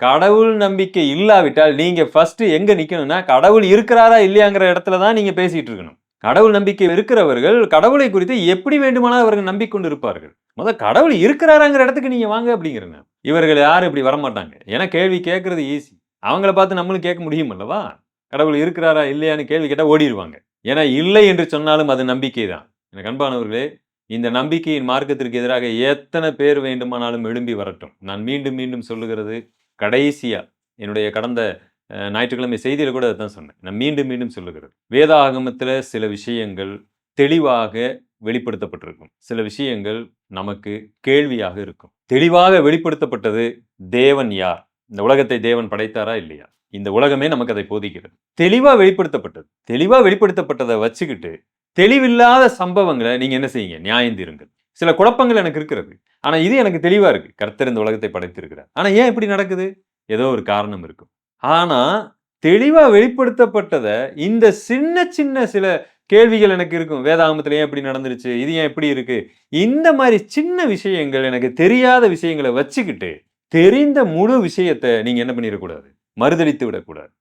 கடவுள் நம்பிக்கை இல்லாவிட்டால் நீங்க ஃபர்ஸ்ட் எங்க நிக்கணும்னா கடவுள் இருக்கிறாரா இல்லையாங்கிற இடத்துல தான் நீங்க பேசிட்டு இருக்கணும். கடவுள் நம்பிக்கை இருக்கிறவர்கள் கடவுளை குறித்து எப்படி வேண்டுமானால் அவர்கள் நம்பிக்கொண்டு இருப்பார்கள் முதல் கடவுள் இருக்கிறாராங்கிற இடத்துக்கு நீங்க வாங்க அப்படிங்கிறேன் இவர்கள் யாரும் இப்படி வரமாட்டாங்க. ஏன்னா கேள்வி கேட்கறது ஈஸி அவங்கள பார்த்து நம்மளும் கேட்க முடியும் அல்லவா? கடவுள் இருக்கிறாரா இல்லையான்னு கேள்வி கேட்டால் ஓடிடுவாங்க ஏன்னா இல்லை என்று சொன்னாலும் அது நம்பிக்கை தான் எனக்கு அன்பானவர்களே இந்த நம்பிக்கையின் மார்க்கத்திற்கு எதிராக எத்தனை பேர் வேண்டுமானாலும் எழும்பி வரட்டும். நான் மீண்டும் மீண்டும் சொல்லுகிறது கடைசியாக என்னுடைய கடந்த ஞாயிற்றுக்கிழமை செய்தியில் கூட அதுதான் சொன்னேன். நான் மீண்டும் மீண்டும் சொல்லுகிறது. வேதாகமத்தில் சில விஷயங்கள் தெளிவாக வெளிப்படுத்தப்பட்டிருக்கும். சில விஷயங்கள் நமக்கு கேள்வியாக இருக்கும். தெளிவாக வெளிப்படுத்தப்பட்டது தேவன் யார்? இந்த உலகத்தை தேவன் படைத்தாரா இல்லையா? இந்த உலகமே நமக்கு அதை போதிக்கிறது. தெளிவாக வெளிப்படுத்தப்பட்டது. தெளிவாக வெளிப்படுத்தப்பட்டதை வச்சுக்கிட்டு தெளிவில்லாத சம்பவங்களை நீங்கள் என்ன செய்யுங்க? நியாயம் தீருங்கள். சில குழப்பங்கள் எனக்கு இருக்கிறது. ஆனால் இது எனக்கு தெளிவாக இருக்குது கர்த்தர் இந்த உலகத்தை படைத்திருக்கிறார். ஆனால் ஏன் இப்படி நடக்குது? ஏதோ ஒரு காரணம் இருக்கும். ஆனால் தெளிவாக வெளிப்படுத்தப்பட்டதை இந்த சின்ன சின்ன சில கேள்விகள் எனக்கு இருக்கும். வேதாகமத்தில் ஏன் இப்படி நடந்துருச்சு? இது ஏன் இப்படி இருக்குது இந்த மாதிரி சின்ன விஷயங்கள் எனக்கு தெரியாத விஷயங்களை வச்சுக்கிட்டு தெரிந்த முழு விஷயத்தை நீங்கள் என்ன பண்ணிடக்கூடாது? மறுதளித்து விடக்கூடாது.